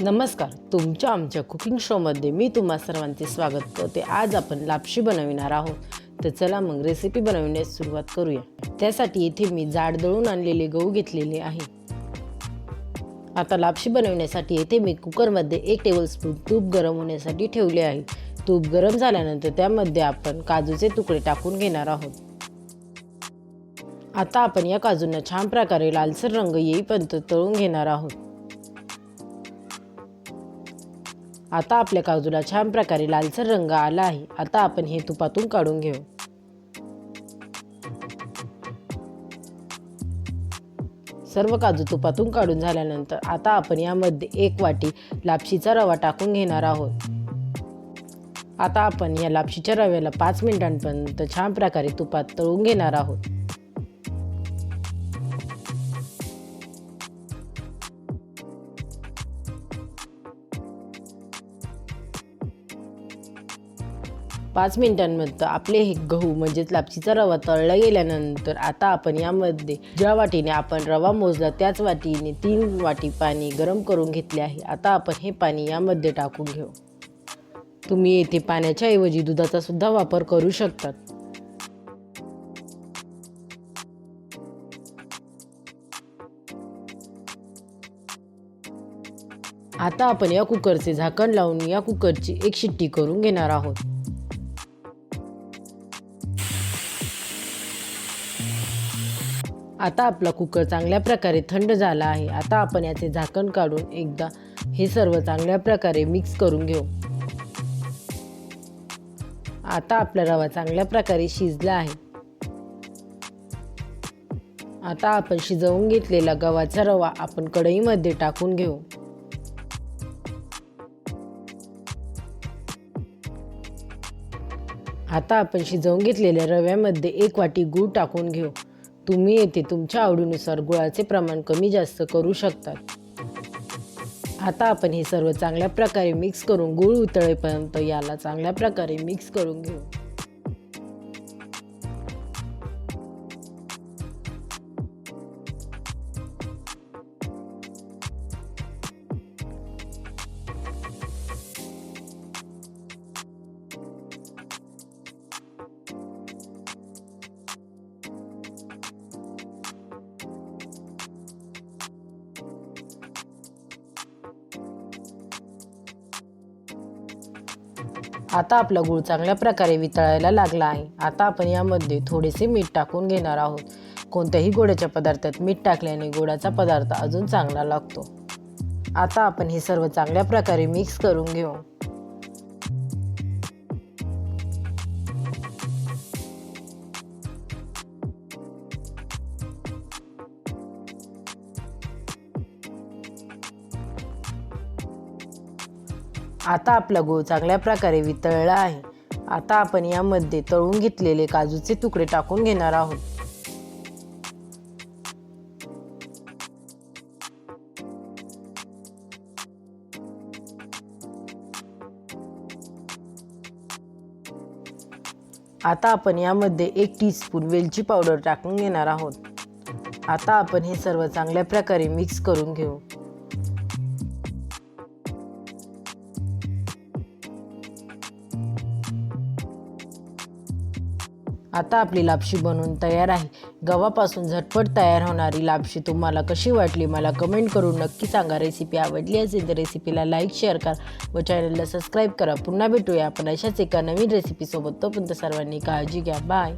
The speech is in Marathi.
नमस्कार तुमच्या आमच्या कुकिंग शोमध्ये मी तुम्हा सर्वांचे स्वागत करते. आज आपण लापशी बनविणार आहोत. तर चला मग रेसिपी बनवण्यास सुरुवात करूया. त्यासाठी येथे मी जाड दळून आणलेले गहू घेतलेले आहे. आता लापशी बनवण्यासाठी येथे मी कुकरमध्ये एक टेबलस्पून तूप गरम होण्यासाठी ठेवले आहे. तूप गरम झाल्यानंतर त्यामध्ये आपण काजूचे तुकडे टाकून घेणार आहोत. आता आपण या काजूंना छान प्रकारे लालसर रंग येईपर्यंत तळून घेणार आहोत. आता आपल्या काजूला छान प्रकारे लालसर रंग आला आहे. आता आपण हे तुपातून काढून घेऊ. सर्व काजू तुपातून काढून झाल्यानंतर आता आपण यामध्ये एक वाटी लापशीचा रवा टाकून घेणार आहोत. आता आपण या लापशीच्या रव्याला पाच मिनिटांपर्यंत छान प्रकारे तुपात तळून घेणार आहोत. पाच मिनिटांमध्ये आपले हे गहू म्हणजेच लापशीचा रवा तळला गेल्यानंतर आता आपण यामध्ये ज्या वाटीने आपण रवा मोजला त्याच वाटीने तीन वाटी पाणी गरम करून घेतले आहे. आता आपण हे पाणी यामध्ये टाकून घेऊ. तुम्ही येथे पाण्याच्या ऐवजी दुधाचा सुद्धा वापर करू शकतात. आता आपण या कुकरचे झाकण लावून या कुकरची एक शिट्टी करून घेणार आहोत. आता आपला कुकर चांगल्या प्रकारे थंड झाला आहे. आता आपण याचे झाकण काढून एकदा हे सर्व चांगल्या प्रकारे मिक्स करून घेऊ. आता आपला रवा चांगल्या प्रकारे शिजला आहे. आता आपण शिजवून घेतलेला गव्हाचा रवा आपण कढईमध्ये टाकून घेऊ. आता आपण शिजवून घेतलेल्या रव्यामध्ये एक वाटी गूळ टाकून घेऊ. तुम्ही येथे तुमच्या आवडीनुसार गुळाचे प्रमाण कमी जास्त करू शकतात आता आपण हे सर्व चांगल्या प्रकारे मिक्स करून गूळ उतळेपर्यंत याला चांगल्या प्रकारे मिक्स करून घेऊ. आता आपला गूळ चांगल्या प्रकारे वितळायला लागला आहे. आता आपण यामध्ये थोडेसे मीठ टाकून घेणार आहोत. कोणत्याही गोड्याच्या पदार्थात मीठ टाकल्याने गोडाचा पदार्थ अजून चांगला लागतो. आता आपण हे सर्व चांगल्या प्रकारे मिक्स करून घेऊ. आता आपला गूळ चांगल्या प्रकारे वितळला आहे. आता आपण यामध्ये तळून घेतलेले काजूचे तुकडे टाकून घेणार आहोत. आता आपण यामध्ये एक टी स्पून वेलची पावडर टाकून घेणार आहोत. आता आपण हे सर्व चांगल्या प्रकारे मिक्स करून घेऊ. आता आपली लापशी बनवून तयार आहे. गव्हापासून झटपट तयार होणारी लापशी तुम्हाला कशी वाटली मला कमेंट करून नक्की सांगा. रेसिपी आवडली असेल तर रेसिपीला लाईक शेअर करा व चॅनलला सबस्क्राईब करा. पुन्हा भेटूया आपण अशाच एका नवीन रेसिपीसोबत तोपर्यंत सर्वांनी काळजी घ्या. बाय